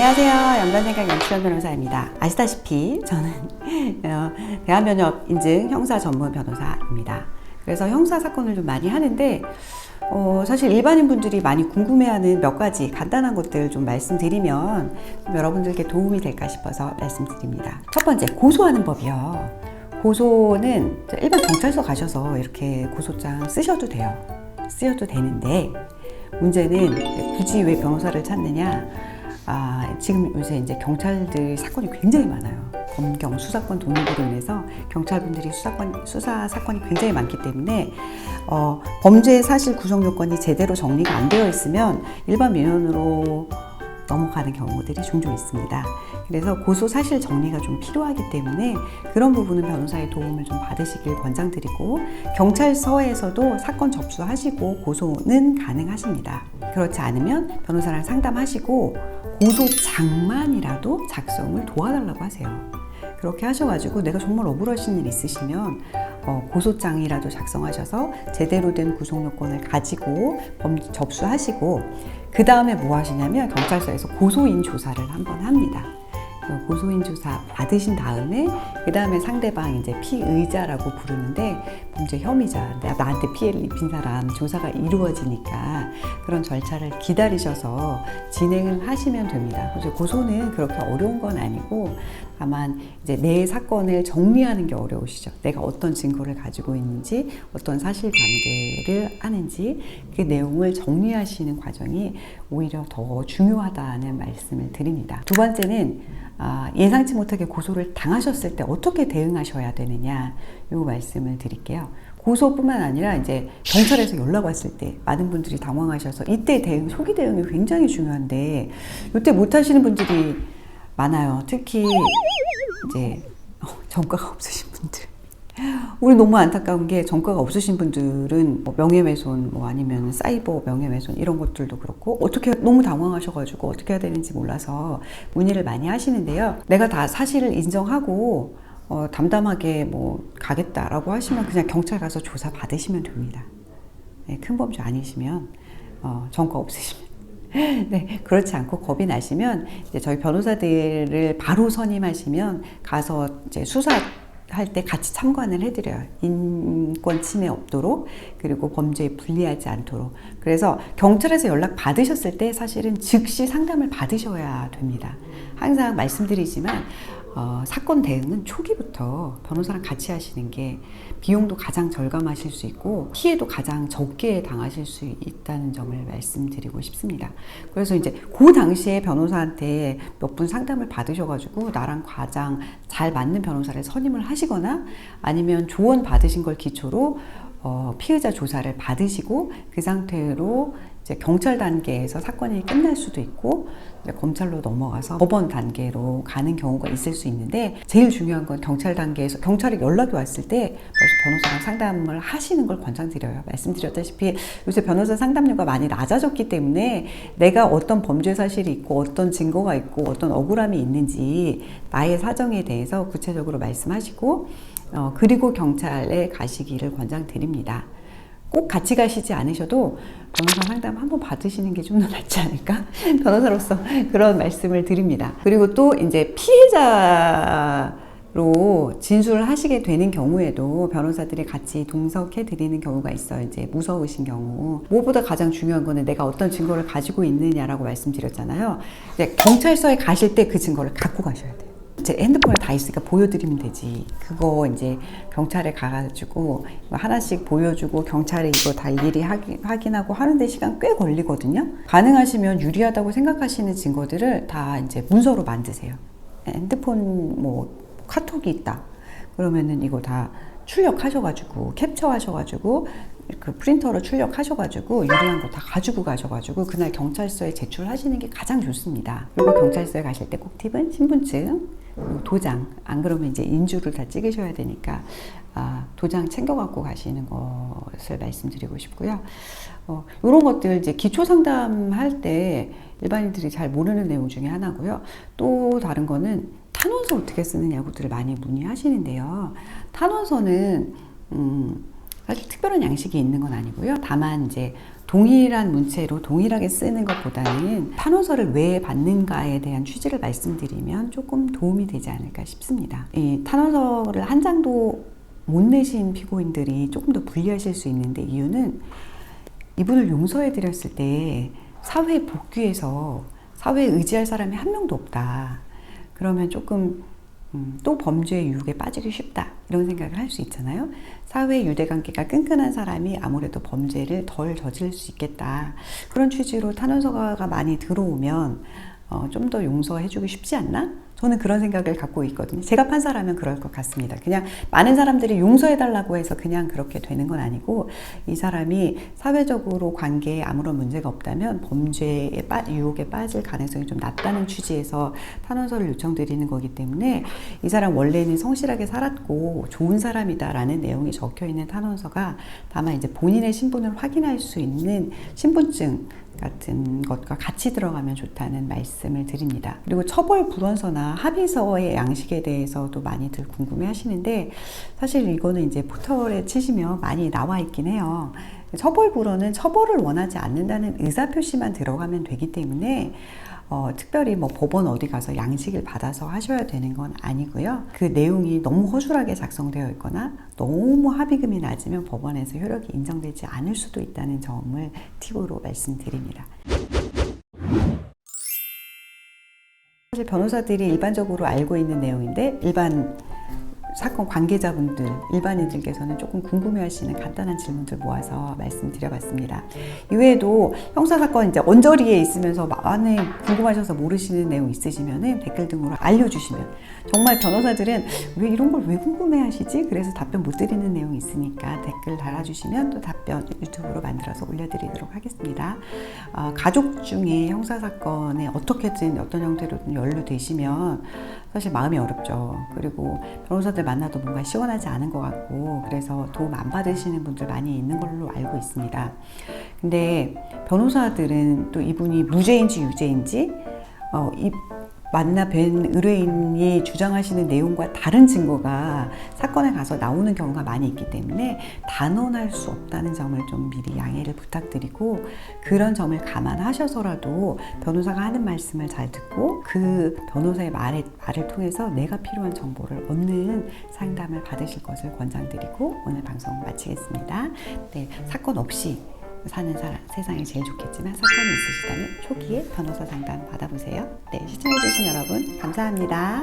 안녕하세요. 연변생각 양치현 변호사입니다. 아시다시피 저는 어, 대한변협 인증 형사 전문 변호사입니다. 그래서 형사 사건을 좀 많이 하는데 어, 사실 일반인 분들이 많이 궁금해하는 몇 가지 간단한 것들 좀 말씀드리면 좀 여러분들께 도움이 될까 싶어서 말씀드립니다. 첫 번째 고소하는 법이요. 고소는 일반 경찰서 가셔서 이렇게 고소장 쓰셔도 돼요. 쓰셔도 되는데 문제는 굳이 왜 변호사를 찾느냐? 아, 지금 요새 이제 경찰들 사건이 굉장히 많아요. 검경 수사권 독립으로 인해서 경찰분들이 수사권 수사 사건이 굉장히 많기 때문에 어, 범죄 사실 구성 요건이 제대로 정리가 안 되어 있으면 일반 민원으로 넘어가는 경우들이 종종 있습니다. 그래서 고소 사실 정리가 좀 필요하기 때문에 그런 부분은 변호사의 도움을 좀 받으시길 권장드리고 경찰서에서도 사건 접수하시고 고소는 가능하십니다. 그렇지 않으면 변호사랑 상담하시고 고소장만이라도 작성을 도와달라고 하세요. 그렇게 하셔가지고 내가 정말 억울하신 일 있으시면 어, 고소장이라도 작성하셔서 제대로 된 구속 요건을 가지고 범, 접수하시고 그 다음에 뭐 하시냐면 경찰서에서 고소인 조사를 한번 합니다. 그 고소인 조사 받으신 다음에 그 다음에 상대방 이제 피의자라고 부르는데 범죄 혐의자 나한테 피해를 입힌 사람 조사가 이루어지니까 그런 절차를 기다리셔서 진행을 하시면 됩니다. 고소는 그렇게 어려운 건 아니고 다만 이제 내 사건을 정리하는 게 어려우시죠. 내가 어떤 증거를 가지고 있는지, 어떤 사실관계를 아는지 그 내용을 정리하시는 과정이 오히려 더 중요하다는 말씀을 드립니다. 두 번째는 아, 예상치 못하게 고소를 당하셨을 때 어떻게 대응하셔야 되느냐 이 말씀을 드릴게요. 고소뿐만 아니라 이제 경찰에서 연락 왔을 때 많은 분들이 당황하셔서 이때 대응, 초기 대응이 굉장히 중요한데 이때 못 하시는 분들이 많아요. 특히 이제 어, 전과가 없으신 분들. 우리 너무 안타까운 게 전과가 없으신 분들은 뭐 명예훼손 뭐 아니면 사이버 명예훼손 이런 것들도 그렇고 어떻게 너무 당황하셔가지고 어떻게 해야 되는지 몰라서 문의를 많이 하시는데요. 내가 다 사실을 인정하고 어, 담담하게 뭐 가겠다라고 하시면 그냥 경찰 가서 조사 받으시면 됩니다. 네, 큰 범죄 아니시면 어, 전과 없으시면. 네, 그렇지 않고 겁이 나시면 이제 저희 변호사들을 바로 선임하시면 가서 이제 수사 할 때 같이 참관을 해드려요. 인권 침해 없도록 그리고 범죄에 불리하지 않도록. 그래서 경찰에서 연락 받으셨을 때 사실은 즉시 상담을 받으셔야 됩니다. 항상 말씀드리지만 어, 사건 대응은 초기부터 변호사랑 같이 하시는 게 비용도 가장 절감하실 수 있고 피해도 가장 적게 당하실 수 있다는 점을 말씀드리고 싶습니다. 그래서 이제 그 당시에 변호사한테 몇 분 상담을 받으셔가지고 나랑 가장 잘 맞는 변호사를 선임을 하시거나 아니면 조언 받으신 걸 기초로 어, 피해자 조사를 받으시고 그 상태로 이제 경찰 단계에서 사건이 끝날 수도 있고 검찰로 넘어가서 법원 단계로 가는 경우가 있을 수 있는데 제일 중요한 건 경찰 단계에서 경찰이 연락이 왔을 때 변호사랑 상담을 하시는 걸 권장드려요. 말씀드렸다시피 요새 변호사 상담료가 많이 낮아졌기 때문에 내가 어떤 범죄 사실이 있고 어떤 증거가 있고 어떤 억울함이 있는지 나의 사정에 대해서 구체적으로 말씀하시고 어, 그리고 경찰에 가시기를 권장드립니다. 꼭 같이 가시지 않으셔도 변호사 상담 한번 받으시는 게 좀 더 낫지 않을까? 변호사로서 그런 말씀을 드립니다. 그리고 또 이제 피해자로 진술을 하시게 되는 경우에도 변호사들이 같이 동석해 드리는 경우가 있어요. 이제 무서우신 경우. 무엇보다 가장 중요한 거는 내가 어떤 증거를 가지고 있느냐라고 말씀드렸잖아요. 경찰서에 가실 때 그 증거를 갖고 가셔야 돼요. 제 핸드폰에 다 있으니까 보여드리면 되지. 그거 이제 경찰에 가가지고 하나씩 보여주고 경찰에 이거 다 일일이 확인, 확인하고 하는데 시간 꽤 걸리거든요. 가능하시면 유리하다고 생각하시는 증거들을 다 이제 문서로 만드세요. 핸드폰 뭐 카톡이 있다. 그러면은 이거 다 출력하셔가지고 캡처하셔가지고 그 프린터로 출력하셔가지고 유리한 거 다 가지고 가셔가지고 그날 경찰서에 제출하시는 게 가장 좋습니다. 그리고 경찰서에 가실 때 꼭 팁은 신분증, 도장 안 그러면 이제 인주를 다 찍으셔야 되니까 아, 도장 챙겨 갖고 가시는 것을 말씀드리고 싶고요. 어, 이런 것들 이제 기초 상담할 때 일반인들이 잘 모르는 내용 중에 하나고요. 또 다른 거는 탄원서 어떻게 쓰느냐고들 많이 문의하시는데요. 탄원서는 음, 사실 특별한 양식이 있는 건 아니고요. 다만 이제 동일한 문체로 동일하게 쓰는 것보다는 탄원서를 왜 받는가에 대한 취지를 말씀드리면 조금 도움이 되지 않을까 싶습니다. 이 탄원서를 한 장도 못 내신 피고인들이 조금 더 불리하실 수 있는데 이유는 이분을 용서해 드렸을 때 사회에 복귀해서 사회에 의지할 사람이 한 명도 없다. 그러면 조금 음, 또 범죄의 유혹에 빠지기 쉽다. 이런 생각을 할 수 있잖아요. 사회 유대관계가 끈끈한 사람이 아무래도 범죄를 덜 저지를 수 있겠다. 그런 취지로 탄원서가 많이 들어오면 어, 좀 더 용서해주기 쉽지 않나? 저는 그런 생각을 갖고 있거든요. 제가 판사라면 그럴 것 같습니다. 그냥 많은 사람들이 용서해달라고 해서 그냥 그렇게 되는 건 아니고 이 사람이 사회적으로 관계에 아무런 문제가 없다면 범죄에 빠, 유혹에 빠질 가능성이 좀 낮다는 취지에서 탄원서를 요청드리는 거기 때문에 이 사람 원래는 성실하게 살았고 좋은 사람이다라는 내용이 적혀 있는 탄원서가 다만 이제 본인의 신분을 확인할 수 있는 신분증 같은 것과 같이 들어가면 좋다는 말씀을 드립니다. 그리고 처벌 불원서나 합의서의 양식에 대해서도 많이들 궁금해 하시는데 사실 이거는 이제 포털에 치시면 많이 나와 있긴 해요. 처벌 불원은 처벌을 원하지 않는다는 의사표시만 들어가면 되기 때문에 어, 특별히 뭐 법원 어디 가서 양식을 받아서 하셔야 되는 건 아니고요. 그 내용이 너무 허술하게 작성되어 있거나 너무 합의금이 낮으면 법원에서 효력이 인정되지 않을 수도 있다는 점을 팁으로 말씀드립니다. 사실 변호사들이 일반적으로 알고 있는 내용인데 일반 사건 관계자분들, 일반인들께서는 조금 궁금해하시는 간단한 질문들 모아서 말씀드려봤습니다. 이외에도 형사사건 이제 언저리에 있으면서 많이 궁금하셔서 모르시는 내용 있으시면 댓글 등으로 알려주시면 정말 변호사들은 왜 이런 걸 왜 궁금해하시지? 그래서 답변 못 드리는 내용이 있으니까 댓글 달아주시면 또 답변 유튜브로 만들어서 올려드리도록 하겠습니다. 어, 가족 중에 형사사건에 어떻게든 어떤 형태로든 연루되시면 사실 마음이 어렵죠. 그리고 변호사들 만나도 뭔가 시원하지 않은 것 같고 그래서 도움 안 받으시는 분들 많이 있는 걸로 알고 있습니다. 근데 변호사들은 또 이분이 무죄인지 유죄인지 어, 이 만나 뵌 의뢰인이 주장하시는 내용과 다른 증거가 사건에 가서 나오는 경우가 많이 있기 때문에 단언할 수 없다는 점을 좀 미리 양해를 부탁드리고 그런 점을 감안하셔서라도 변호사가 하는 말씀을 잘 듣고 그 변호사의 말에, 말을 통해서 내가 필요한 정보를 얻는 상담을 받으실 것을 권장드리고 오늘 방송 마치겠습니다. 네, 사건 없이 사는 사람 세상이 제일 좋겠지만 사건이 있으시다면 초기에 변호사 상담 받아보세요. 네, 시청해주신 여러분 감사합니다.